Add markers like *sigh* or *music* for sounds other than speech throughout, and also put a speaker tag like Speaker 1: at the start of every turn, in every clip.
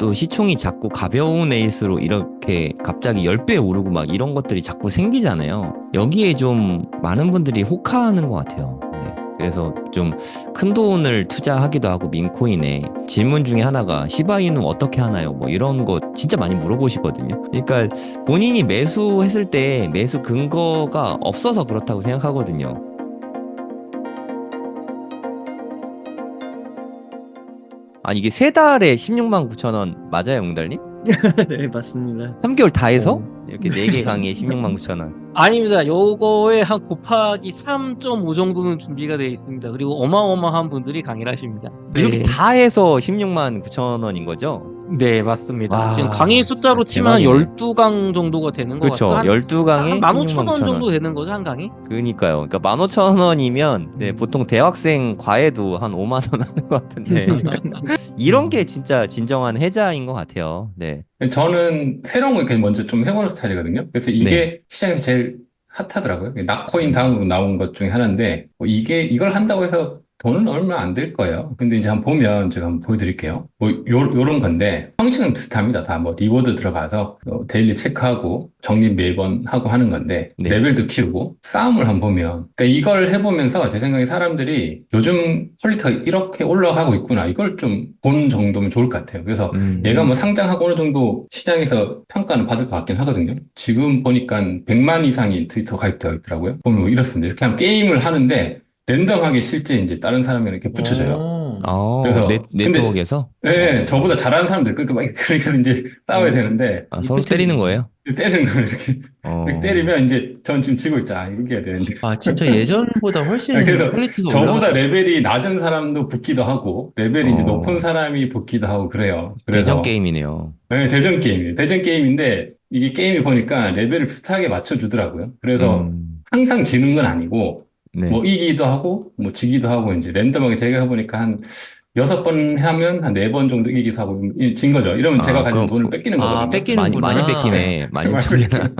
Speaker 1: 또 시총이 작고 가벼운 에일수록 이렇게 갑자기 10배 오르고 막 이런 것들이 자꾸 생기잖아요. 여기에 좀 많은 분들이 혹하는 것 같아요. 네. 그래서 좀 큰 돈을 투자하기도 하고 민코인에 질문 중에 하나가 시바이는 어떻게 하나요? 뭐 이런 거 진짜 많이 물어보시거든요. 그러니까 본인이 매수했을 때 매수 근거가 없어서 그렇다고 생각하거든요. 아 이게 세 달에 16만 9천 원 맞아요, 웅달님? *laughs*
Speaker 2: 네, 맞습니다.
Speaker 1: 3개월 다 해서
Speaker 2: 어.
Speaker 1: 이렇게 4개 *laughs* 강의에 16만 9천 원.
Speaker 3: 아닙니다. 요거에 한 곱하기 3.5 정도는 준비가 되어 있습니다. 그리고 어마어마한 분들이 강의를 하십니다.
Speaker 1: 이렇게
Speaker 3: 네.
Speaker 1: 다 해서 16만 9천 원인 거죠?
Speaker 3: 네, 맞습니다.
Speaker 1: 와,
Speaker 3: 지금 강의 숫자로 치면
Speaker 1: 대박이네.
Speaker 3: 12강 정도가 되는 것
Speaker 1: 그렇죠.
Speaker 3: 같아요.
Speaker 1: 12강에
Speaker 3: 15,000원
Speaker 1: 16만 9천
Speaker 3: 정도
Speaker 1: 원.
Speaker 3: 되는 거죠, 한 강의?
Speaker 1: 그니까요. 그러니까 15,000원이면 네, 보통 대학생 과외도 한 5만 원 하는 것 같은데 *laughs* 이런 게 진짜 진정한 혜자인 것 같아요. 네.
Speaker 4: 저는 새로운 거 이렇게 먼저 좀 해보는 스타일이거든요. 그래서 이게 시장에서 제일 핫하더라고요. 낙코인 다음으로 나온 것 중에 하나인데, 뭐 이게, 이걸 한다고 해서 돈은 얼마 안 들 거예요. 근데 이제 한번 보면 제가 한번 보여드릴게요. 뭐, 요, 요런 건데, 형식은 비슷합니다. 다 뭐, 리워드 들어가서, 어, 데일리 체크하고, 적립 매번 하고 하는 건데,
Speaker 1: 네.
Speaker 4: 레벨도 키우고, 싸움을 한번 보면, 그러니까 이걸 해보면서 제 생각에 사람들이 요즘 퀄리티가 이렇게 올라가고 있구나. 이걸 좀 보는 정도면 좋을 것 같아요. 그래서
Speaker 1: 음.
Speaker 4: 얘가 뭐 상장하고 어느 정도 시장에서 평가는 받을 것 같긴 하거든요. 지금 보니까 100만 이상이 트위터 가입되어 있더라고요. 보면 뭐 이렇습니다. 이렇게 하면 게임을 하는데 랜덤하게 실제 이제 다른 사람이 이렇게 붙여져요.
Speaker 2: 어.
Speaker 1: 어,
Speaker 4: 그래서-
Speaker 1: 네,
Speaker 4: 근데-
Speaker 1: 네트워크에서
Speaker 4: 네, 저보다 잘하는 사람들 그렇게 막 그러니까 이제 싸워야 되는데
Speaker 1: 아, 서로 때리는 거예요?
Speaker 4: 때리는 거예요. 이렇게
Speaker 1: 어.
Speaker 4: 이렇게 때리면 이제 전 지금 지고 있죠. 아, 이렇게 해야 되는데.
Speaker 2: 아, 진짜 예전보다 훨씬
Speaker 4: 그래서
Speaker 2: 퀄리티가
Speaker 4: 저보다
Speaker 2: 올라갔
Speaker 4: 레벨이 낮은 사람도 붙기도 하고 레벨이 이제
Speaker 1: 어.
Speaker 4: 높은 사람이 붙기도 하고 그래요. 그래서
Speaker 1: 대전 게임이네요.
Speaker 4: 네, 대전 게임이에요. 대전 게임인데 이게 게임이 보니까 레벨을 비슷하게 맞춰주더라고요. 그래서
Speaker 1: 음,
Speaker 4: 항상 지는 건 아니고
Speaker 1: 네.
Speaker 4: 뭐 이기도 하고 뭐 지기도 하고 이제 랜덤하게 제가 해보니까 한 여섯 번 하면 한 네 번 정도 이기도 하고 이- 진 거죠. 이러면
Speaker 1: 아,
Speaker 4: 제가 가진
Speaker 1: 그럼-
Speaker 4: 돈을 뺏기는
Speaker 2: 아,
Speaker 4: 거거든요.
Speaker 2: 뺏기는구나.
Speaker 1: 많이 많이 뺏기네. 많이
Speaker 4: 많이
Speaker 1: 뺏기나.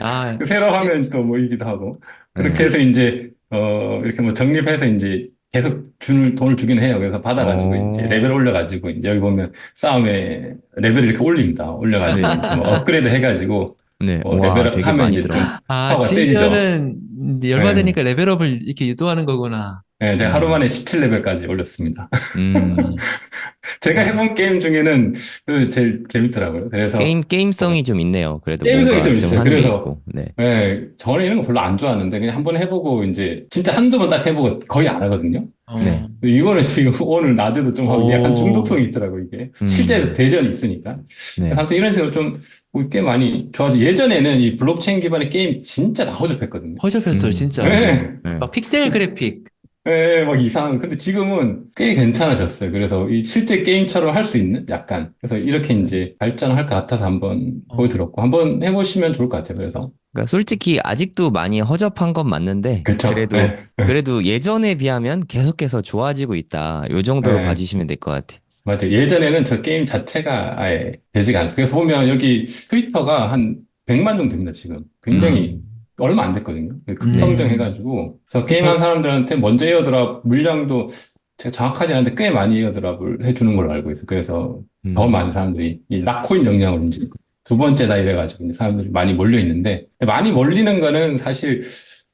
Speaker 2: 아,
Speaker 4: 새로 하면 또 뭐 이기도 하고 그렇게
Speaker 1: 네.
Speaker 4: 해서 이제 어 이렇게 뭐 적립해서 이제 계속 주는 돈을 주긴 해요. 그래서 받아가지고
Speaker 1: 오.
Speaker 4: 이제 레벨 올려가지고 이제 여기 보면 싸움에 레벨을 이렇게 올립니다. 올려가지고 이제 뭐 업그레이드 해가지고
Speaker 1: 네.
Speaker 4: 어,
Speaker 1: 와,
Speaker 4: 레벨업
Speaker 1: 되게
Speaker 4: 하면
Speaker 1: 많이
Speaker 4: 이제
Speaker 1: 들어.
Speaker 4: 좀
Speaker 2: 아,
Speaker 4: 파워가 세지죠.
Speaker 2: 진짜는 이제 열받으니까
Speaker 4: 네.
Speaker 2: 되니까 레벨업을 이렇게 유도하는 거구나.
Speaker 4: 네, 제가 하루 만에 17레벨까지 올렸습니다.
Speaker 1: 음, *laughs*
Speaker 4: 제가 해본 게임 중에는 그 제일 재밌더라고요. 그래서
Speaker 1: 게임 게임성이 좀 있네요. 그래도
Speaker 4: 게임성이 좀 있어요.
Speaker 1: 게
Speaker 4: 그래서-
Speaker 1: 있고. 네.
Speaker 4: 네, 저는 이런 거 별로 안 좋아하는데 그냥 한 번 해보고 이제 진짜 한두 번 딱 해보고 거의 안 하거든요.
Speaker 2: 어.
Speaker 1: 네.
Speaker 4: 이거는 지금 *laughs* 오늘 낮에도 좀 하고 약간
Speaker 2: 오.
Speaker 4: 중독성이 있더라고 이게.
Speaker 1: 음.
Speaker 4: 실제 대전이 있으니까.
Speaker 1: 네.
Speaker 4: 아무튼 이런 식으로 좀꽤 많이 좋아져. 예전에는 이 블록체인 기반의 게임 진짜 다 허접했거든요.
Speaker 2: 허접했어요,
Speaker 1: 음.
Speaker 2: 진짜.
Speaker 4: 네.
Speaker 1: 네.
Speaker 2: 막 픽셀 그래픽.
Speaker 4: 네, 막 이상한. 근데 지금은 꽤 괜찮아졌어요. 그래서 이 실제 게임처럼 할 수 있는 약간. 그래서 이렇게 이제 발전할 것 같아서 한번
Speaker 2: 어.
Speaker 4: 보여드렸고 한번 해보시면 좋을 것 같아요. 그래서.
Speaker 1: 그러니까 솔직히 아직도 많이 허접한 건 맞는데
Speaker 4: 그쵸.
Speaker 1: 래도
Speaker 4: 네. *laughs*
Speaker 1: 그래도 예전에 비하면 계속해서 좋아지고 있다. 요 정도로
Speaker 4: 네.
Speaker 1: 봐주시면 될 것 같아요.
Speaker 4: 맞아요. 예전에는 저 게임 자체가 아예 되지가 않았어요. 그래서 보면 여기 트위터가 한 100만 정도 됩니다, 지금. 굉장히 얼마 안 됐거든요. 급성장 해가지고. 그래서 게임한 사람들한테 먼저 에어드랍 물량도 제가 정확하지 않은데 꽤 많이 에어드랍을 해주는 걸로 알고 있어요. 그래서
Speaker 1: 음.
Speaker 4: 더 많은 사람들이 이 락코인 영향으로 이제 두 번째다 이래가지고 이제 사람들이 많이 몰려 있는데 많이 몰리는 거는 사실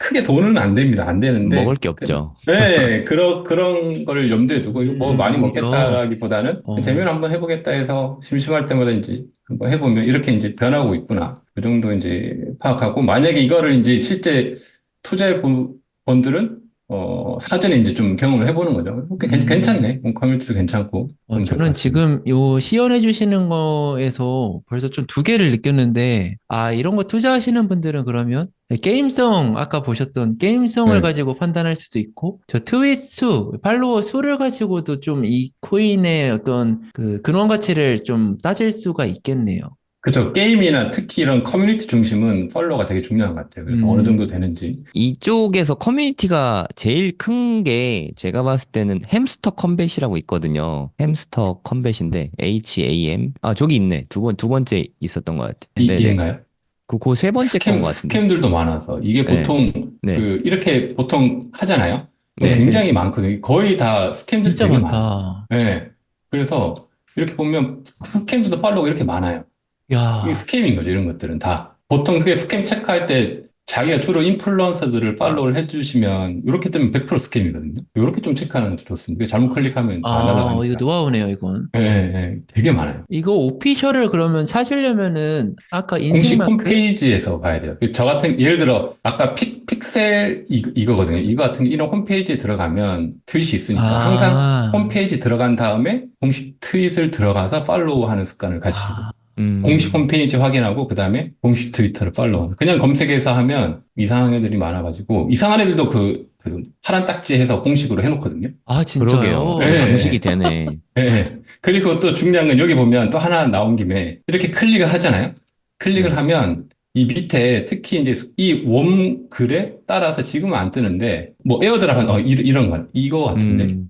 Speaker 4: 크게 돈은 안 됩니다. 안 되는데.
Speaker 1: 먹을 게 없죠.
Speaker 4: 네, 그런, 그런 걸 염두에 두고, 이거 뭐
Speaker 2: 음,
Speaker 4: 많이
Speaker 2: 오히려.
Speaker 4: 먹겠다라기보다는
Speaker 2: 어.
Speaker 4: 재미로 한번 해보겠다 해서 심심할 때마다 이제 한번 해보면 이렇게 이제 변하고 있구나. 그 정도 이제 파악하고, 만약에 이거를 이제 실제 투자해 본 분들은, 어, 사전에 이제 좀 경험을 해보는 거죠. 꽤 괜-
Speaker 2: 음.
Speaker 4: 괜찮네. 음, 커뮤니티도 괜찮고.
Speaker 2: 어, 저는. 지금 요 시연해 주시는 거에서 벌써 좀 두 개를 느꼈는데, 아, 이런 거 투자하시는 분들은 그러면 게임성, 아까 보셨던 게임성을
Speaker 4: 네.
Speaker 2: 가지고 판단할 수도 있고, 저 트윗 수, 팔로워 수를 가지고도 좀 이 코인의 어떤 그 근원 가치를 좀 따질 수가 있겠네요.
Speaker 4: 그죠. 게임이나 특히 이런 커뮤니티 중심은 팔로워가 되게 중요한 것 같아요. 그래서
Speaker 2: 음.
Speaker 4: 어느 정도 되는지.
Speaker 1: 이쪽에서 커뮤니티가 제일 큰 게 제가 봤을 때는 햄스터 컴뱃이라고 있거든요. 햄스터 컴뱃인데 H-A-M 아 저기 있네 두 번 두 번째 있었던 것 같아.
Speaker 4: 이,
Speaker 1: 네네.
Speaker 4: 이해인가요?
Speaker 1: 그거 세 번째
Speaker 4: 스캠,
Speaker 1: 건것 같은데.
Speaker 4: 스캠들도 많아서 이게
Speaker 1: 네.
Speaker 4: 보통
Speaker 1: 네.
Speaker 4: 그 이렇게 보통 하잖아요.
Speaker 1: 네.
Speaker 4: 굉장히 많거든요. 거의 다 스캠들이
Speaker 2: 진짜. 많다.
Speaker 4: 네. 그래서 이렇게 보면 스캠들도 팔로우가 이렇게 많아요.
Speaker 2: 야,
Speaker 4: 이게 스캠인 거죠, 이런 것들은 다. 보통 그게 스캠 체크할 때 자기가 주로 인플루언서들을 팔로우를 해주시면 이렇게 뜨면 100% 스캠이거든요. 이렇게 좀 체크하는 것도 좋습니다. 잘못 클릭하면 다
Speaker 2: 아,
Speaker 4: 날아가니까.
Speaker 2: 이거 노하우네요, 이건.
Speaker 4: 예, 예, 되게 많아요.
Speaker 2: 이거 오피셜을 그러면 찾으려면은 아까
Speaker 4: 공식
Speaker 2: 인증마크
Speaker 4: 홈페이지에서 봐야 돼요. 저 같은, 예를 들어, 아까 픽, 픽셀 이, 이거거든요. 이거 같은 이런 홈페이지에 들어가면 트윗이 있으니까
Speaker 2: 아.
Speaker 4: 항상 홈페이지 들어간 다음에 공식 트윗을 들어가서 팔로우 하는 습관을 가지고.
Speaker 2: 아,
Speaker 1: 음.
Speaker 4: 공식 홈페이지 확인하고 그 다음에 공식 트위터를 팔로우. 그냥 검색해서 하면 이상한 애들이 많아가지고 이상한 애들도 그, 그 파란 딱지 해서 공식으로 해놓거든요.
Speaker 2: 아, 진짜요?
Speaker 4: 네.
Speaker 1: 방식이 되네.
Speaker 4: 예, *laughs* 예. 그리고 또 중요한 건 여기 보면 또 하나 나온 김에 이렇게 클릭을 하잖아요. 클릭을
Speaker 1: 네.
Speaker 4: 하면 이 밑에 특히 이제 이 웜 글에 따라서 지금은 안 뜨는데 뭐 에어드랍은 어 이- 이런 거 이거 같은데
Speaker 1: 음.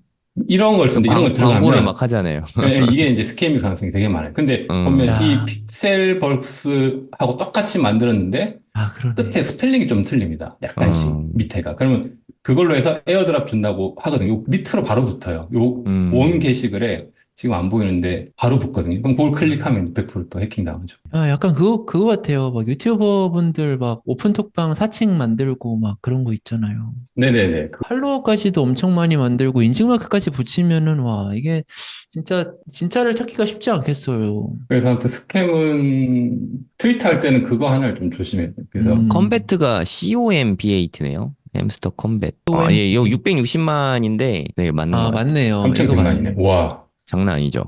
Speaker 4: 이런 걸 쓰는데 이런 걸 들어가면
Speaker 1: 막 하잖아요.
Speaker 4: 예, 이게 *laughs* 이제 스캠일 가능성이 되게 많아요. 근데
Speaker 1: 음.
Speaker 4: 보면
Speaker 2: 야.
Speaker 4: 이 픽셀 벌스하고 똑같이 만들었는데
Speaker 2: 아.
Speaker 4: 끝에 스펠링이 좀 틀립니다. 약간씩
Speaker 1: 음.
Speaker 4: 밑에가. 그러면 그걸로 해서 에어드랍 준다고 하거든요. 요 밑으로 바로 붙어요. 요
Speaker 1: 음.
Speaker 4: 원 게시글에 지금 안 보이는데 바로 붙거든요. 그럼 그걸 클릭하면 100%또 해킹 당하죠.
Speaker 2: 아, 약간 그거, 그거 같아요. 막 유튜버 분들 막 오픈톡방 사칭 만들고 막 그런 거 있잖아요.
Speaker 4: 네네네. 그-
Speaker 2: 팔로워까지도 엄청 많이 만들고 인증마크까지 붙이면은 와, 이게 진짜, 진짜를 찾기가 쉽지 않겠어요.
Speaker 4: 그래서 아무튼 스캠은 트위터 할 때는 그거 하나를 좀 조심해야 돼요. 그래서
Speaker 2: 음.
Speaker 1: 컴배트가 COMBAT네요. 햄스터 컴뱃. 아, 예, 이거 660만인데, 네, 맞는 것
Speaker 2: 아,
Speaker 1: 같아요.
Speaker 2: 맞네요. 이거
Speaker 4: 3,100만이네.
Speaker 2: 맞네.
Speaker 4: 와,
Speaker 1: 장난 아니죠.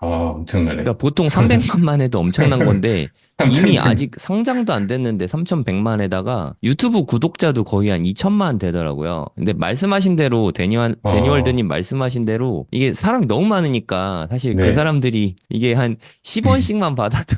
Speaker 4: 아, 엄청나네.
Speaker 1: 그러니까 보통 300만만 *laughs* 해도 엄청난 건데, 이미
Speaker 4: 3,100.
Speaker 1: 아직 상장도 안 됐는데 3,100만에다가 유튜브 구독자도 거의 한 2천만 되더라고요. 근데 말씀하신 대로 데니월,
Speaker 4: 어.
Speaker 1: 데니월드님 말씀하신 대로 이게 사람이 너무 많으니까 사실 그
Speaker 4: 네.
Speaker 1: 사람들이 이게 한 10원씩만 *laughs* 받아도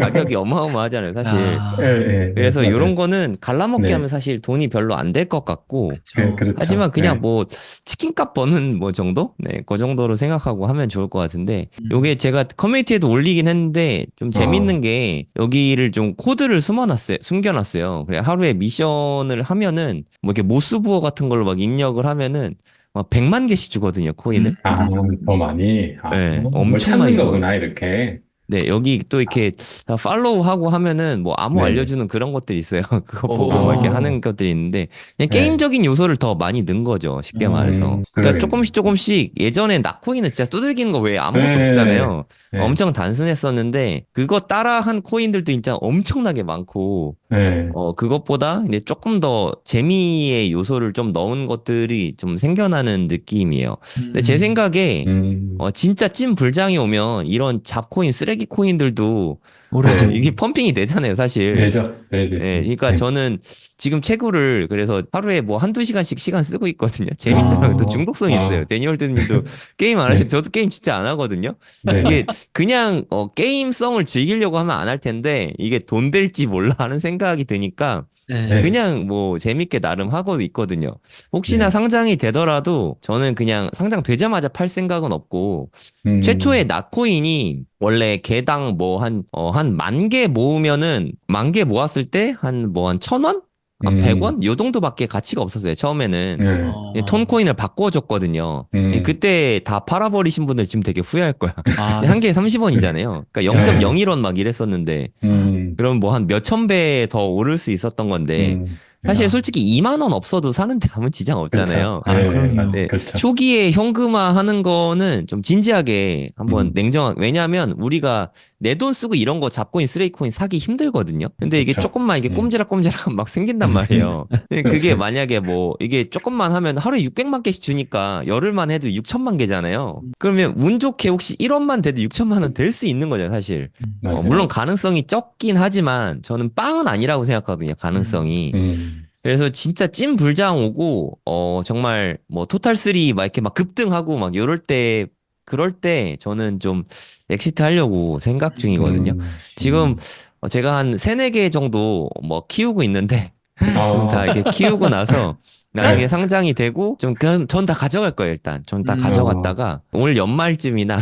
Speaker 1: 가격이 어마어마하잖아요, 사실.
Speaker 2: 아,
Speaker 4: 예, 예,
Speaker 1: 그래서
Speaker 4: 맞아요.
Speaker 1: 이런 거는 갈라먹기
Speaker 4: 네.
Speaker 1: 하면 사실 돈이 별로 안 될 것 같고.
Speaker 4: 네, 그렇죠.
Speaker 1: 하지만 그냥
Speaker 4: 네.
Speaker 1: 뭐 치킨값 버는 뭐 정도? 네, 그 정도로 생각하고 하면 좋을 것 같은데
Speaker 2: 음.
Speaker 1: 요게 제가 커뮤니티에도 올리긴 했는데 좀 재밌는 게 여기를 좀 코드를 숨어놨어요. 숨겨놨어요. 그래 하루에 미션을 하면은 뭐 이렇게 모스부어 같은 걸로 막 입력을 하면은 막 100만 개씩 주거든요, 코인을.
Speaker 2: 음.
Speaker 4: 아, 더 많이. 아,
Speaker 1: 네,
Speaker 4: 뭘
Speaker 1: 엄청
Speaker 4: 찾는
Speaker 1: 많이.
Speaker 4: 거구나, 이렇게.
Speaker 1: 네, 여기 또 이렇게 다 팔로우하고 하면은 뭐 암호
Speaker 4: 네네.
Speaker 1: 알려주는 그런 것들이 있어요. *laughs* 그거 보고
Speaker 2: 오.
Speaker 1: 막 이렇게 하는 것들이 있는데 그냥
Speaker 4: 네.
Speaker 1: 게임적인 요소를 더 많이 넣은 거죠. 쉽게
Speaker 2: 음,
Speaker 1: 말해서. 그러니까
Speaker 4: 그러겠네요.
Speaker 1: 조금씩 조금씩 예전에 나코인은 진짜 두들기는 거왜 아무것도
Speaker 4: 네.
Speaker 1: 없잖아요.
Speaker 4: 네.
Speaker 1: 엄청 단순했었는데 그거 따라한 코인들도 진짜 엄청나게 많고
Speaker 4: 네.
Speaker 1: 어 그것보다 이제 조금 더 재미의 요소를 좀 넣은 것들이 좀 생겨나는 느낌이에요. 근데 제
Speaker 2: 음.
Speaker 1: 생각에
Speaker 4: 음.
Speaker 1: 어, 진짜 찐 불장이 오면 이런 잡코인, 쓰레기 코인들도
Speaker 2: 모르죠.
Speaker 4: 네.
Speaker 1: 이게 펌핑이 되잖아요, 사실.
Speaker 4: 네죠. 네네.
Speaker 1: 예, 그러니까
Speaker 4: 네.
Speaker 1: 저는 지금 채굴을 그래서 하루에 뭐 한두 시간씩 시간 쓰고 있거든요. 재밌더라고요.
Speaker 4: 아.
Speaker 1: 또 중독성이 있어요.
Speaker 4: 아.
Speaker 1: 데니얼드 님도 *laughs* 게임 안 하시고 저도 게임 진짜 안 하거든요.
Speaker 4: 네.
Speaker 1: 이게 그냥 어, 게임성을 즐기려고 하면 안 할 텐데 이게 돈 될지 몰라 하는 생각이 드니까
Speaker 2: 네.
Speaker 4: 네.
Speaker 1: 그냥 뭐 재밌게 나름 하고 있거든요. 혹시나
Speaker 4: 네.
Speaker 1: 상장이 되더라도 저는 그냥 상장 되자마자 팔 생각은 없고
Speaker 4: 음.
Speaker 1: 최초에 나코인이 원래 개당 뭐 한, 어, 한만 개 모으면은, 만 개 모았을 때 한 뭐 한 천 원? 한
Speaker 4: 음.
Speaker 1: 백 원? 요 정도밖에 가치가 없었어요, 처음에는.
Speaker 4: 네.
Speaker 2: 어.
Speaker 1: 톤코인을 바꿔줬거든요.
Speaker 4: 음.
Speaker 1: 그때 다 팔아버리신 분들 지금 되게 후회할 거야.
Speaker 2: 아, *laughs*
Speaker 1: 한 개에 30원이잖아요. 그러니까 0.01원 막 이랬었는데,
Speaker 4: 음.
Speaker 1: 그럼 뭐 한 몇천 배 더 오를 수 있었던 건데,
Speaker 4: 음.
Speaker 1: 사실
Speaker 2: 야.
Speaker 1: 솔직히 2만 원 없어도 사는데 아무 지장 없잖아요.
Speaker 4: 그렇죠.
Speaker 2: 아,
Speaker 4: 네. 맞-
Speaker 1: 네.
Speaker 4: 그렇죠.
Speaker 1: 초기에 현금화 하는 거는 좀 진지하게 한번
Speaker 4: 음.
Speaker 1: 냉정하게 왜냐하면 우리가 내 돈 쓰고 이런 거 잡코인 쓰레기코인 사기 힘들거든요. 근데 이게
Speaker 4: 그쵸.
Speaker 1: 조금만 이게
Speaker 4: 음.
Speaker 1: 꼼지락꼼지락 *laughs* 막 생긴단 말이에요. *laughs* 근데 그게
Speaker 4: 그렇죠.
Speaker 1: 만약에 뭐 이게 조금만 하면 하루에 600만 개씩 주니까 열흘만 해도 6천만 개잖아요. 그러면 운 좋게 혹시 1원만 돼도 6천만 원 될 수 있는 거죠, 사실. 어. 물론 가능성이 적긴 하지만 저는 빵은 아니라고 생각하거든요, 가능성이.
Speaker 4: 음.
Speaker 1: 그래서 진짜 찐 불장 오고 어 정말 뭐 토탈 3막 이렇게 막 급등하고 막 이럴 때 그럴 때 저는 좀 엑시트 하려고 생각 중이거든요.
Speaker 4: 음.
Speaker 1: 지금 어, 제가 한 세네 개 정도 뭐 키우고 있는데
Speaker 4: 아. *laughs*
Speaker 1: 좀다 이렇게 키우고 나서 나중에 상장이 되고 좀 그냥 전 다 가져갈 거예요, 일단. 전다
Speaker 2: 음.
Speaker 1: 가져갔다가 올 연말쯤이나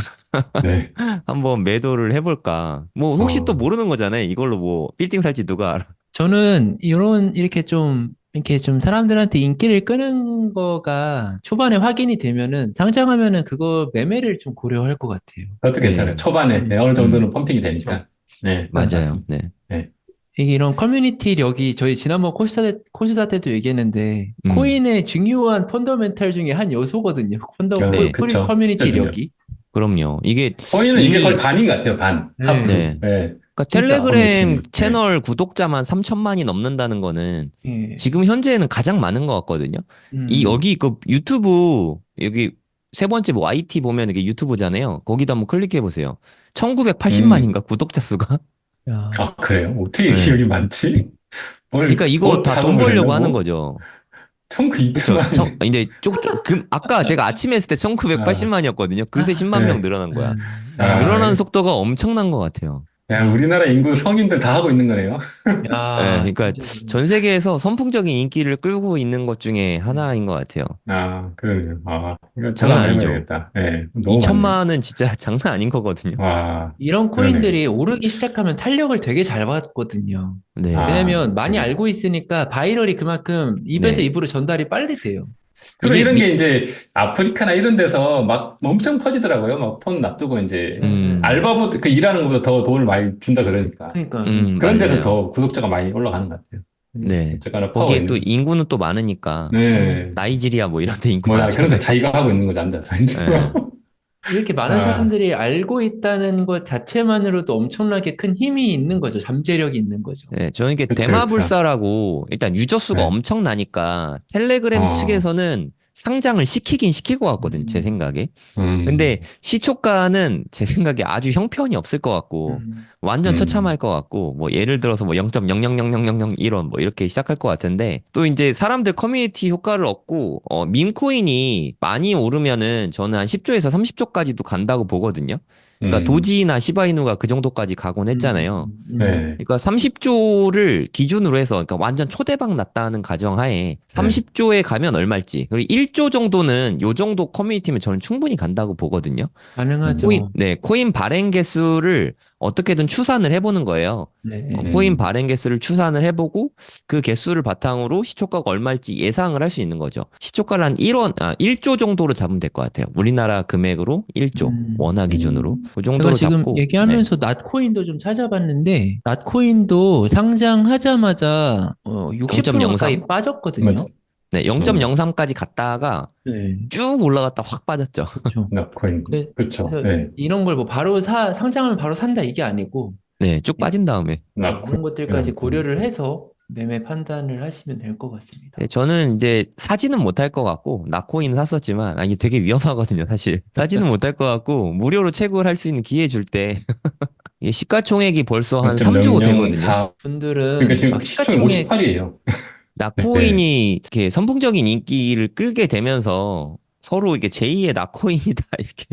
Speaker 4: 네. *laughs*
Speaker 1: 한번 매도를 해볼까. 뭐 혹시
Speaker 4: 어.
Speaker 1: 또 모르는 거잖아요. 이걸로 뭐 빌딩 살지 누가 알아.
Speaker 2: 저는 이런 이렇게 좀 이렇게 좀 사람들한테 인기를 끄는 거가 초반에 확인이 되면은 상장하면은 그거 매매를 좀 고려할 것 같아요.
Speaker 4: 그것도
Speaker 1: 네.
Speaker 4: 괜찮아요. 초반에
Speaker 2: 음.
Speaker 4: 네, 어느 정도는 펌핑이 되니까. 네,
Speaker 1: 맞아요.
Speaker 4: 맞습니다.
Speaker 1: 네.
Speaker 2: 이게 이런 커뮤니티력이 저희 지난번 코시사 때, 코시사 때도 얘기했는데
Speaker 1: 음.
Speaker 2: 코인의 중요한 펀더멘탈 중에 한 요소거든요. 펀더
Speaker 4: 네,
Speaker 2: 코-. 코인 커뮤니티력이.
Speaker 1: 그럼요. 이게
Speaker 4: 코인은 이게
Speaker 1: 이미-
Speaker 4: 거의 반인 것 같아요, 반.
Speaker 2: 네.
Speaker 4: 하프.
Speaker 1: 네.
Speaker 4: 네.
Speaker 1: 그러니까 텔레그램
Speaker 4: 커뮤니티.
Speaker 1: 채널 구독자만 3천만이 넘는다는 거는
Speaker 2: 예.
Speaker 1: 지금 현재는 가장 많은 것 같거든요.
Speaker 2: 음.
Speaker 1: 이 여기 그 유튜브 여기 세 번째 뭐 YT 보면 이게 유튜브잖아요. 거기다 한번 클릭해 보세요. 1980만인가 구독자 수가.
Speaker 2: 야.
Speaker 4: 아, 그래요? 어떻게
Speaker 1: 네.
Speaker 4: 기억이 많지? 뭘,
Speaker 1: 그러니까 이거 뭐다
Speaker 4: 작업을
Speaker 1: 돈 벌려고
Speaker 4: 했나,
Speaker 1: 하는
Speaker 4: 뭐?
Speaker 1: 거죠.
Speaker 4: 청구
Speaker 1: 그쵸?
Speaker 4: 2천만.
Speaker 1: 청, 이제 쪽 쪽 금 아까 제가 아침에 했을 때 1980만이었거든요. 그새 10만 명
Speaker 4: 네.
Speaker 1: 늘어난 거야.
Speaker 2: 음.
Speaker 4: 아, 네.
Speaker 1: 속도가 엄청난 것 같아요.
Speaker 4: 야, 우리나라 인구 성인들 다 하고 있는 거네요. *laughs*
Speaker 2: 야,
Speaker 1: 네, 그러니까. 전 세계에서 선풍적인 인기를 끌고 있는 것 중에 하나인 것 같아요.
Speaker 4: 아, 그러네요. 아, 이거
Speaker 1: 장난 아니죠.
Speaker 4: 네, 너무
Speaker 1: 2천만은 진짜 *laughs* 장난 아닌 거거든요.
Speaker 4: 와,
Speaker 2: 이런
Speaker 4: 그러네.
Speaker 2: 코인들이 오르기 시작하면 탄력을 되게 잘 받거든요.
Speaker 1: 네.
Speaker 4: 아.
Speaker 2: 왜냐면 많이
Speaker 4: 그래.
Speaker 2: 알고 있으니까 바이럴이 그만큼 입에서
Speaker 1: 네.
Speaker 2: 입으로 전달이 빨리 돼요.
Speaker 4: 그리고 이런
Speaker 1: 미-
Speaker 4: 게 이제 아프리카나 이런 데서 막 엄청 퍼지더라고요. 막 폰 놔두고 이제
Speaker 1: 음.
Speaker 4: 알바보다 그 일하는 것보다 더 돈을 많이 준다 그러니까.
Speaker 2: 그러니까
Speaker 1: 음,
Speaker 4: 그런 데서
Speaker 1: 맞아요.
Speaker 4: 더 구독자가 많이 올라가는 것 같아요.
Speaker 1: 네.
Speaker 4: 어쨌거나 파워
Speaker 1: 거기에
Speaker 4: 있는.
Speaker 1: 또 인구는 또 많으니까.
Speaker 4: 네.
Speaker 1: 나이지리아 뭐 이런 데 인구
Speaker 4: 뭐야,
Speaker 1: 많죠.
Speaker 4: 그런데 다 이거 하고 있는 거지, 앉아서. 이제.
Speaker 1: 네.
Speaker 2: 이렇게 많은
Speaker 4: 아.
Speaker 2: 사람들이 알고 있다는 것 자체만으로도 엄청나게 큰 힘이 있는 거죠. 잠재력이 있는 거죠.
Speaker 1: 네, 저는 이게
Speaker 4: 그쵸,
Speaker 1: 대마불사라고 일단 유저 수가
Speaker 4: 네.
Speaker 1: 엄청나니까 텔레그램
Speaker 4: 어.
Speaker 1: 측에서는 상장을 시키긴 시킬 것 같거든요, 제
Speaker 2: 음.
Speaker 1: 생각에.
Speaker 4: 음.
Speaker 1: 근데 시초가는 제 생각에 아주 형편이 없을 것 같고
Speaker 2: 음.
Speaker 1: 완전
Speaker 4: 음.
Speaker 1: 처참할 것 같고 뭐 예를 들어서 뭐 0.0000001원 뭐 이렇게 시작할 것 같은데 또 이제 사람들 커뮤니티 효과를 얻고 어 밈코인이 많이 오르면은 저는 한 10조에서 30조까지도 간다고 보거든요. 그러니까
Speaker 4: 음.
Speaker 1: 도지나 시바이누가 그 정도까지 가곤 했잖아요.
Speaker 2: 음.
Speaker 4: 네.
Speaker 1: 그러니까 30조를 기준으로 해서 그러니까 완전 초대박 났다는 가정하에 30조에 가면 얼마일지 그리고 1조 정도는 요 정도 커뮤니티면 저는 충분히 간다고 보거든요.
Speaker 2: 가능하죠.
Speaker 1: 코인 네 코인 발행 개수를 어떻게든 추산을 해보는 거예요.
Speaker 2: 네.
Speaker 1: 어,
Speaker 4: 음.
Speaker 1: 코인 발행 개수를 추산을 해보고 그 개수를 바탕으로 시초가가 얼마일지 예상을 할 수 있는 거죠. 시초가를 한 1원 아 1조 정도로 잡으면 될 것 같아요. 우리나라 금액으로 1조
Speaker 2: 음.
Speaker 1: 원화 기준으로 그
Speaker 2: 제가
Speaker 1: 정도로
Speaker 2: 지금
Speaker 1: 잡고
Speaker 2: 얘기하면서 낫코인도 좀 찾아봤는데 낫코인도 상장하자마자 어, 60%
Speaker 1: 0.03?
Speaker 2: 가까이 빠졌거든요.
Speaker 4: 맞아.
Speaker 1: 네, 0.03까지 갔다가
Speaker 2: 네.
Speaker 1: 쭉 올라갔다 확 빠졌죠.
Speaker 2: 그렇죠. *laughs* 네,
Speaker 4: 그렇죠. 네.
Speaker 2: 이런 걸 뭐 바로 사 상장하면 바로 산다 이게 아니고
Speaker 1: 네, 쭉 빠진 다음에
Speaker 4: 납코인.
Speaker 2: 이런 것들까지
Speaker 4: 음.
Speaker 2: 고려를 해서 매매 판단을 하시면 될 것 같습니다.
Speaker 1: 네, 저는 이제 사지는 못할 것 같고 나코인 샀었지만 아, 이게 되게 위험하거든요, 사실. *laughs* 사지는 못할 것 같고 무료로 채굴 할수 있는 기회 줄때 *laughs* 이게 시가총액이 벌써 한 3조 되거든요.
Speaker 4: 0.004.
Speaker 2: 분들은
Speaker 4: 그러니까 지금
Speaker 2: 시가총액
Speaker 4: 58이에요.
Speaker 1: 나코인이 이렇게 선풍적인 인기를 끌게 되면서 서로 이게 제2의 나코인이다 *laughs* 이렇게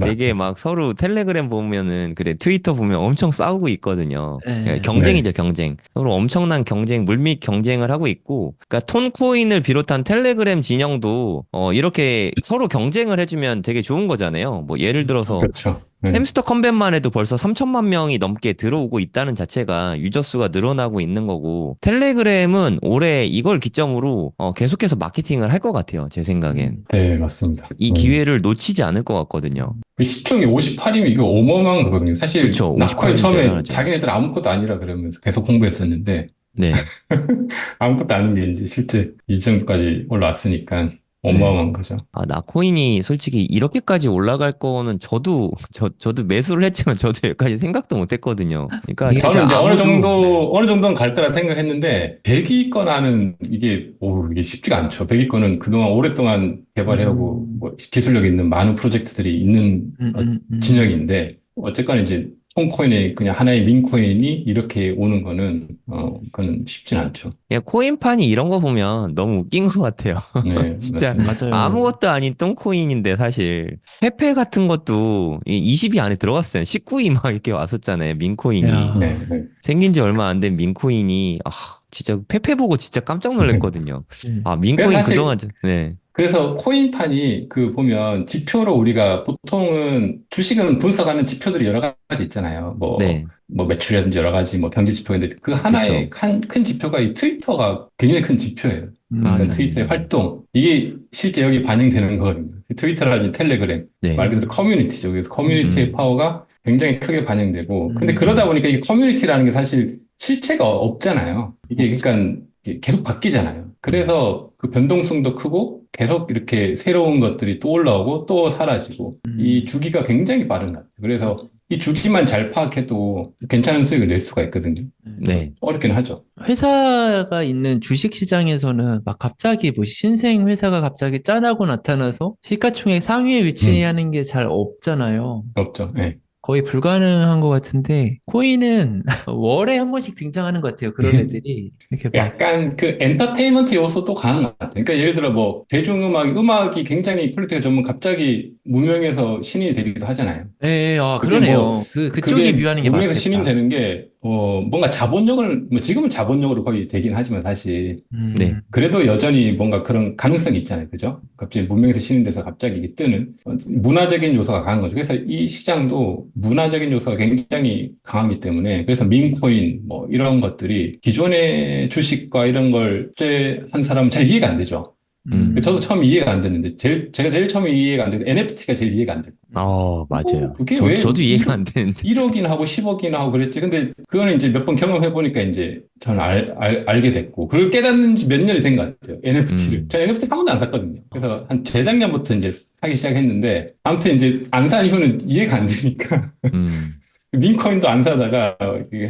Speaker 1: 되게 막 서로 텔레그램 보면은 그래 트위터 보면 엄청 싸우고 있거든요.
Speaker 2: 네.
Speaker 1: 예, 경쟁이죠 경쟁. 서로 엄청난 경쟁 물밑 경쟁을 하고 있고, 그러니까 톤코인을 비롯한 텔레그램 진영도 어 이렇게 서로 경쟁을 해주면 되게 좋은 거잖아요. 뭐 예를 들어서
Speaker 4: 그렇죠. 네.
Speaker 1: 햄스터 컴뱃만 해도 벌써 3천만 명이 넘게 들어오고 있다는 자체가 유저 수가 늘어나고 있는 거고 텔레그램은 올해 이걸 기점으로 어, 계속해서 마케팅을 할 것 같아요 제 생각엔
Speaker 4: 네, 맞습니다.
Speaker 1: 이
Speaker 4: 음.
Speaker 1: 기회를 놓치지 않을 것 같거든요
Speaker 4: 그 시총이 58이면 이거 어마어마한 거거든요. 사실
Speaker 1: 그쵸, 58
Speaker 4: 낙코인
Speaker 1: 는
Speaker 4: 처음에
Speaker 1: 대단하죠.
Speaker 4: 자기네들 아무것도 아니라 그러면서 계속 홍보했었는데
Speaker 1: 네 *laughs*
Speaker 4: 아무것도 아닌 게 이제 실제 이 정도까지 올라왔으니까 어마어마한 거죠.
Speaker 1: 아, 나코인이 솔직히 이렇게까지 올라갈 거는 저도 저 저도 매수를 했지만 저도 여기까지 생각도 못 했거든요 그러니까 진짜
Speaker 4: 저는 이제 어느
Speaker 1: 아무도
Speaker 4: 정도 어느 정도는 갈 거라 생각했는데 100위권 하는 이게 오 이게 쉽지가 않죠. 100위권은 그동안 오랫동안 개발해오고
Speaker 2: 음.
Speaker 4: 뭐 기술력 있는 많은 프로젝트들이 있는
Speaker 2: 음,
Speaker 4: 어,
Speaker 2: 음, 음.
Speaker 4: 진영인데 어쨌거나 이제 폰코인이 그냥 하나의 민코인이 이렇게 오는 거는 어 그건 쉽진 않죠.
Speaker 1: 그냥 코인판이 이런 거 보면 너무 웃긴 것 같아요
Speaker 4: 네, *laughs*
Speaker 1: 진짜. 아무것도 아닌 똥코인인데 사실 페페 같은 것도 이 20위 안에 들어갔어요. 19위 막 이렇게 왔었잖아요. 민코인이
Speaker 2: 야.
Speaker 4: 네, 네.
Speaker 1: 생긴 지 얼마 안 된 민코인이 아 진짜 페페 보고 진짜 깜짝 놀랐거든요.
Speaker 2: 음.
Speaker 1: 아 민코인
Speaker 4: 사실-
Speaker 1: 그동안 저- 네
Speaker 4: 그래서 코인판이 그 보면 지표로 우리가 보통은 주식은 분석하는 지표들이 여러 가지 있잖아요. 뭐,
Speaker 1: 네.
Speaker 4: 뭐 매출이라든지 여러 가지 뭐 경제 지표인데 그 하나의 한, 큰 지표가 이 트위터가 굉장히 큰 지표예요.
Speaker 2: 음,
Speaker 4: 그러니까
Speaker 1: 맞아요.
Speaker 4: 트위터의 활동. 이게 실제 여기 반영되는 거거든요. 트위터라든지 텔레그램.
Speaker 1: 네.
Speaker 4: 말 그대로 커뮤니티죠. 그래서 커뮤니티의
Speaker 1: 음.
Speaker 4: 파워가 굉장히 크게 반영되고. 근데
Speaker 2: 음.
Speaker 4: 그러다 보니까 이 커뮤니티라는 게 사실 실체가 없잖아요. 이게 그러니까 계속 바뀌잖아요. 그래서 그 변동성도 크고 계속 이렇게 새로운 것들이 또 올라오고 또 사라지고
Speaker 2: 음.
Speaker 4: 이 주기가 굉장히 빠른 것 같아요. 그래서 이 주기만 잘 파악해도 괜찮은 수익을 낼 수가 있거든요.
Speaker 1: 네.
Speaker 4: 어렵긴 하죠.
Speaker 2: 회사가 있는 주식 시장에서는 막 갑자기 뭐 신생 회사가 갑자기 짠하고 나타나서 시가총액 상위에 위치하는 게잘 없잖아요.
Speaker 4: 없죠. 예.
Speaker 2: 거의 불가능한 것 같은데 코인은 *laughs* 월에 한 번씩 등장하는 것 같아요. 그런
Speaker 4: 음.
Speaker 2: 애들이 이렇게 막
Speaker 4: 약간 그 엔터테인먼트 요소도 강한 것 같아요. 그러니까 예를 들어 뭐 대중음악, 음악이 굉장히 퀄리티가 좋으면 갑자기 무명에서 신인이 되기도 하잖아요.
Speaker 2: 예, 예, 아, 그러네요.
Speaker 4: 뭐-
Speaker 2: 그 그쪽이 묘하는 게
Speaker 4: 무명에서
Speaker 2: 맞겠다.
Speaker 4: 신인 되는 게 어, 뭔가 자본력을 뭐 지금은 자본력으로 거의 되긴 하지만 사실
Speaker 2: 음,
Speaker 1: 네.
Speaker 4: 그래도 여전히 뭔가 그런 가능성이 있잖아요. 그죠? 갑자기 무명에서 신인 돼서 갑자기 이게 뜨는 어, 문화적인 요소가 강한 거죠. 그래서 이 시장도 문화적인 요소가 굉장히 강하기 때문에 그래서 민코인 뭐 이런 것들이 기존의 주식과 이런 걸 투자한 사람은 잘 이해가 안 되죠.
Speaker 1: 음.
Speaker 4: 저도 처음 이해가 안 됐는데 제일 제가 제일 처음에 이해가 안 되는데 NFT가 제일 이해가 안 됐고
Speaker 1: 어, 맞아요.
Speaker 4: 그게
Speaker 1: 저,
Speaker 4: 왜
Speaker 1: 저도 이해가 안 되는데.
Speaker 4: 1억이나 하고 10억이나 하고 그랬지. 근데 그거는 이제 몇 번 경험해 보니까 이제 저는 알, 알, 알게 됐고 그걸 깨닫는 지 몇 년이 된 것 같아요. NFT를.
Speaker 1: 음.
Speaker 4: 제가 NFT 한 번도 안 샀거든요. 그래서 한 재작년부터 이제 사기 시작했는데 아무튼 이제 안 산 이유는 이해가 안 되니까
Speaker 1: 음.
Speaker 4: 민코인도 안 사다가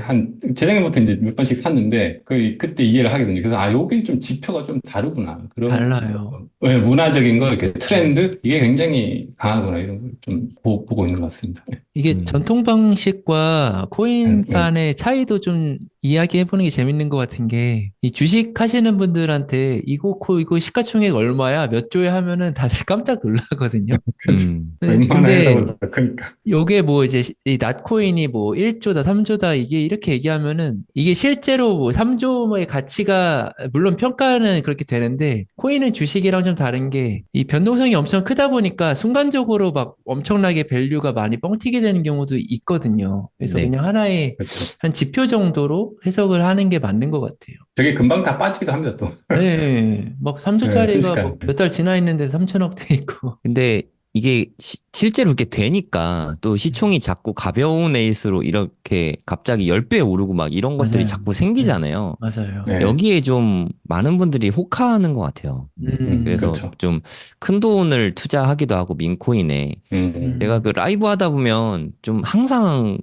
Speaker 4: 한 재작년부터 이제 몇 번씩 샀는데 그 그때 이해를 하게 되니까 그래서 아 여긴 좀 지표가 좀 다르구나. 그런
Speaker 2: 달라요.
Speaker 4: 네, 문화적인 거 이렇게 트렌드 이게 굉장히 강하구나 이런 걸 좀 보고 있는 것 같습니다.
Speaker 2: 이게
Speaker 1: 음.
Speaker 2: 전통 방식과 코인판의 차이도 좀 이야기해보는 게 재밌는 것 같은 게, 이 주식 하시는 분들한테 이거, 코, 이거 시가총액 얼마야? 몇 조에 하면은 다들 *laughs* 깜짝 놀라거든요.
Speaker 1: 음.
Speaker 2: 네,
Speaker 4: 얼마나
Speaker 2: 근데
Speaker 4: 해서 그러니까
Speaker 2: 요게 뭐 이제 시- 이 낫코인 이 뭐 1조다, 3조다 이게 이렇게 얘기하면은 이게 실제로 뭐 3조의 가치가 물론 평가는 그렇게 되는데 코인은 주식이랑 좀 다른 게 이 변동성이 엄청 크다 보니까 순간적으로 막 엄청나게 밸류가 많이 뻥튀기 되는 경우도 있거든요. 그래서
Speaker 1: 네.
Speaker 2: 그냥 하나의
Speaker 4: 그렇죠.
Speaker 2: 한 지표 정도로 해석을 하는 게 맞는 것 같아요.
Speaker 4: 되게 금방 다 빠지기도 합니다 또.
Speaker 2: 네, 막
Speaker 4: 네,
Speaker 2: 3조짜리가
Speaker 4: 순식간에.
Speaker 2: 몇달 지나 있는데 3천억 돼 있고.
Speaker 1: 근데 이게 시- 실제로 이렇게 되니까 또 시총이 자꾸 가벼운 에이스로 이렇게 갑자기 10배 오르고 막 이런 것들이
Speaker 2: 맞아요.
Speaker 1: 자꾸 생기잖아요.
Speaker 2: 맞아요.
Speaker 4: 네.
Speaker 1: 여기에 좀 많은 분들이 혹하는 것 같아요.
Speaker 2: 음,
Speaker 1: 그래서
Speaker 4: 그렇죠.
Speaker 1: 좀큰 돈을 투자하기도 하고 민코인에
Speaker 4: 음.
Speaker 1: 내가 그 라이브 하다 보면 좀 항상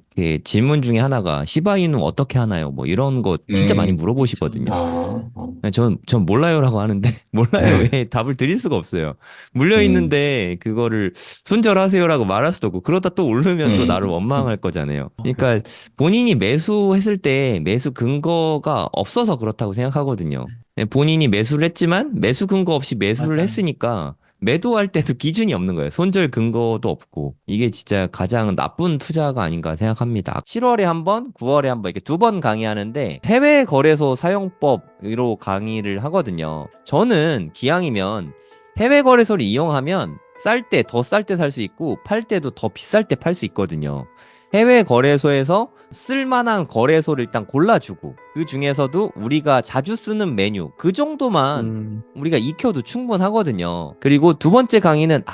Speaker 1: 질문 중에 하나가 시바이누 어떻게 하나요? 뭐 이런 거 진짜
Speaker 4: 음.
Speaker 1: 많이 물어보시거든요.
Speaker 4: 아, 어.
Speaker 1: 전, 전 몰라요라고 하는데 *laughs* 몰라요.
Speaker 4: 네.
Speaker 1: 왜 답을 드릴 수가 없어요. 물려
Speaker 4: 음.
Speaker 1: 있는데 그거를 손절하세요라고 말할 수도 없고 그러다 또 오르면 또
Speaker 4: 음.
Speaker 1: 나를 원망할 거잖아요. 그러니까 본인이 매수했을 때 매수 근거가 없어서 그렇다고 생각하거든요. 네, 본인이 매수를 했지만 매수 근거 없이 매수를
Speaker 2: 맞아요.
Speaker 1: 했으니까 매도할 때도 *laughs* 기준이 없는 거예요. 손절 근거도 없고. 이게 진짜 가장 나쁜 투자가 아닌가 생각합니다. 7월에 한 번, 9월에 한 번 이렇게 두 번 강의하는데 해외 거래소 사용법으로 강의를 하거든요. 저는 기왕이면 해외 거래소를 이용하면 쌀 때 더 쌀 때 살 수 있고 팔 때도 더 비쌀 때 팔 수 있거든요. 해외 거래소에서 쓸만한 거래소를 일단 골라주고 그 중에서도 우리가 자주 쓰는 메뉴 그 정도만
Speaker 3: 음,
Speaker 1: 우리가 익혀도 충분하거든요. 그리고 두 번째 강의는 아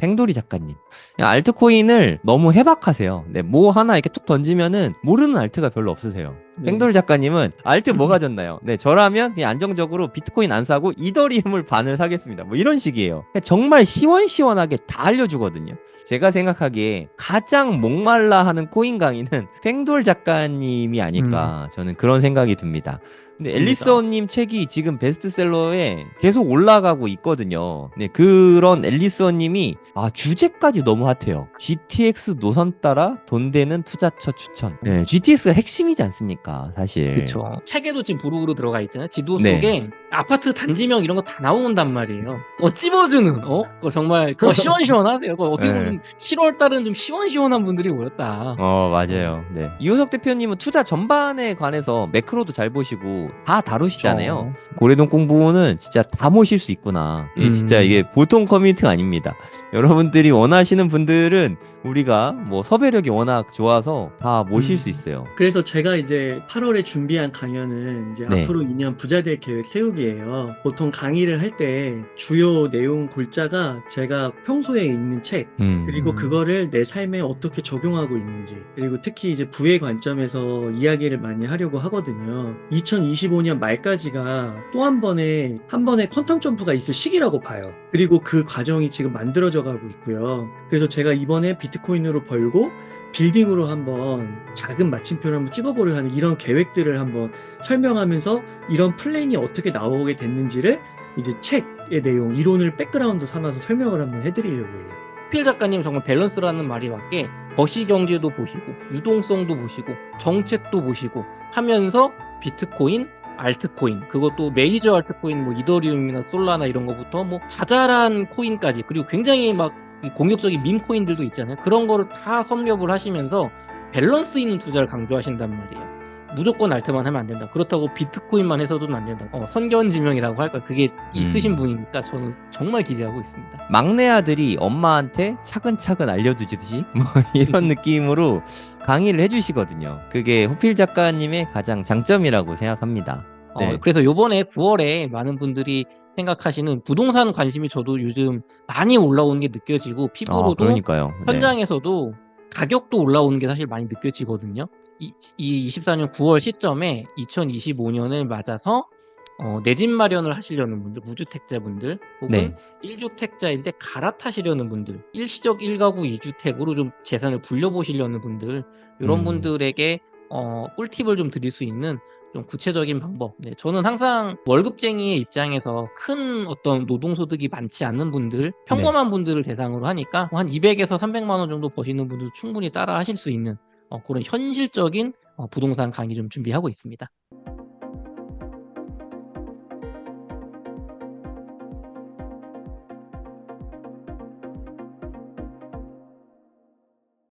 Speaker 1: 팽돌이 작가님 알트코인을 너무 해박하세요. 네, 뭐 하나 이렇게 툭 던지면은 모르는 알트가 별로 없으세요.
Speaker 3: 네.
Speaker 1: 팽돌이 작가님은 알트 뭐 가졌나요? 네, 저라면 그냥 안정적으로 비트코인 안 사고 이더리움을 반을 사겠습니다. 뭐 이런 식이에요. 그냥 정말 시원시원하게 다 알려주거든요. 제가 생각하기에 가장 목말라 하는 코인 강의는 팽돌 작가님이 아닐까 저는 그런 생각이 듭니다. 근데 앨리스원님 책이 지금 베스트셀러에 계속 올라가고 있거든요. 네, 그런 앨리스원님이 아 주제까지 너무 핫해요. GTX 노선 따라 돈 되는 투자처 추천. 네, GTX가 핵심이지 않습니까? 사실.
Speaker 3: 그렇죠. 책에도 지금 부록으로 들어가 있잖아요. 지도
Speaker 1: 네.
Speaker 3: 속에 아파트 단지명 이런 거 다 나온단 말이에요. 어 찝어주는 어 그거 정말 그거 시원시원하세요. 그거 어떻게 *laughs*
Speaker 1: 네.
Speaker 3: 보면 7월 달은 좀 시원시원한 분들이 모였다.
Speaker 1: 어, 맞아요. 네. 이호석 대표님은 투자 전반에 관해서 매크로도 잘 보시고 다 다루시잖아요. 고래동 공부는 진짜 다 모실 수 있구나.
Speaker 3: 음.
Speaker 1: 진짜 이게 보통 커뮤니티가 아닙니다. 여러분들이 원하시는 분들은 우리가 뭐 섭외력이 워낙 좋아서 다 모실
Speaker 5: 음.
Speaker 1: 수 있어요.
Speaker 5: 그래서 제가 이제 8월에 준비한 강연은 이제
Speaker 1: 네.
Speaker 5: 앞으로 2년 부자 될 계획 세우기예요. 보통 강의를 할 때 주요 내용 골자가 제가 평소에 읽는 책
Speaker 1: 음.
Speaker 5: 그리고
Speaker 3: 음.
Speaker 5: 그거를 내 삶에 어떻게 적용하고 있는지 그리고 특히 이제 부의 관점에서 이야기를 많이 하려고 하거든요. 2025년 말까지가 또 한 번의 한 번의 퀀텀 점프가 있을 시기라고 봐요. 그리고 그 과정이 지금 만들어져 가고 있고요. 그래서 제가 이번에 비트코인으로 벌고 빌딩으로 한번 작은 마침표를 한번 찍어보려 하는 이런 계획들을 한번 설명하면서 이런 플랜이 어떻게 나오게 됐는지를 이제 책의 내용, 이론을 백그라운드 삼아서 설명을 한번 해드리려고 해요.
Speaker 3: 필 작가님 정말 밸런스라는 말이 맞게 거시 경제도 보시고 유동성도 보시고 정책도 보시고 하면서 비트코인, 알트코인 그것도 메이저 알트코인 뭐 이더리움이나 솔라나 이런 거부터 뭐 자잘한 코인까지 그리고 굉장히 막이 공격적인 밈 코인들도 있잖아요. 그런 거를 다 섭렵을 하시면서 밸런스 있는 투자를 강조하신단 말이에요. 무조건 알트만 하면 안 된다. 그렇다고 비트코인만 해서도 안 된다. 어, 선견지명이라고 할까 그게 있으신
Speaker 1: 음.
Speaker 3: 분이니까 저는 정말 기대하고 있습니다.
Speaker 1: 막내 아들이 엄마한테 차근차근 알려주듯이 *laughs* 뭐 이런 느낌으로 강의를 해주시거든요. 그게 호필 작가님의 가장 장점이라고 생각합니다.
Speaker 3: 어,
Speaker 1: 네.
Speaker 3: 그래서 요번에 9월에 많은 분들이 생각하시는 부동산 관심이 저도 요즘 많이 올라오는 게 느껴지고
Speaker 1: 아,
Speaker 3: 피부로도
Speaker 1: 그러니까요. 네.
Speaker 3: 현장에서도 가격도 올라오는 게 사실 많이 느껴지거든요. 이, 이 24년 9월 시점에 2025년을 맞아서 어, 내 집 마련을 하시려는 분들, 무주택자분들 혹은
Speaker 1: 네.
Speaker 3: 1주택자인데 갈아타시려는 분들, 일시적 1가구 2주택으로 좀 재산을 불려보시려는 분들 이런
Speaker 1: 음.
Speaker 3: 분들에게 어, 꿀팁을 좀 드릴 수 있는 좀 구체적인 방법. 네, 저는 항상 월급쟁이의 입장에서 큰 어떤 노동소득이 많지 않는 분들, 평범한 분들을 대상으로 하니까 한 200에서 300만 원 정도 버시는 분들 충분히 따라 하실 수 있는 어, 그런 현실적인 어, 부동산 강의 좀 준비하고 있습니다.